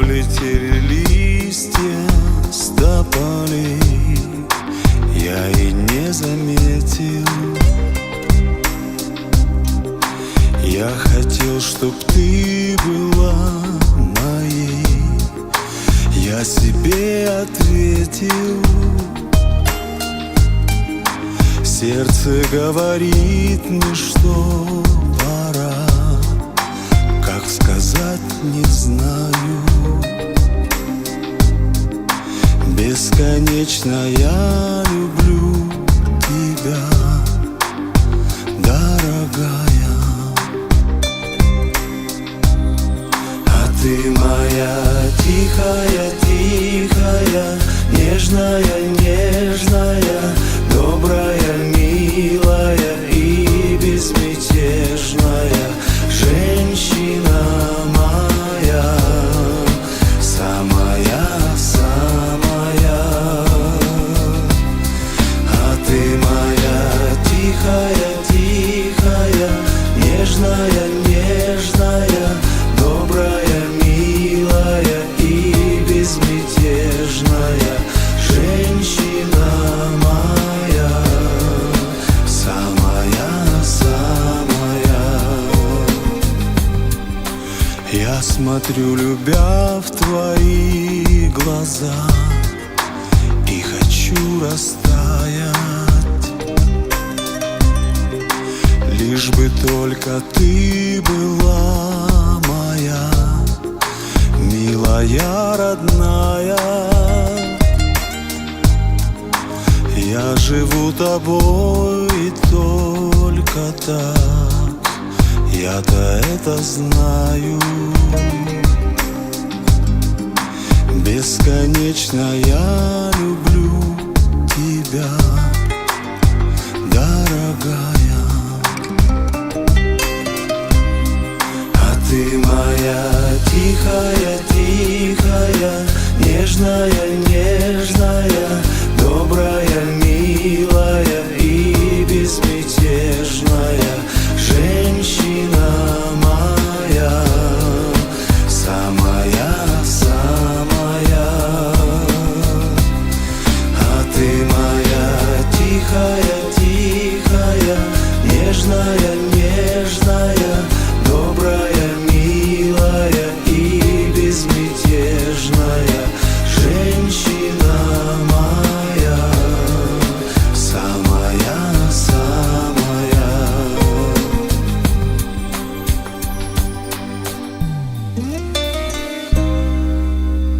Облетели листья с тополей Я и не заметил. Я хотел, чтоб ты была моей. Я себе ответил. Сердце говорит мне, что Бесконечно я люблю тебя, дорогая. А ты моя тихая, тихая, нежная, нежная, добрая, милая и безмятежная смотрю, любя в твои глаза И хочу растаять. Лишь бы только ты была моя Милая, родная. Я живу тобой только так Я-то это знаю Бесконечно я люблю тебя, дорогая. А ты моя тихая, тихая, нежная hikaye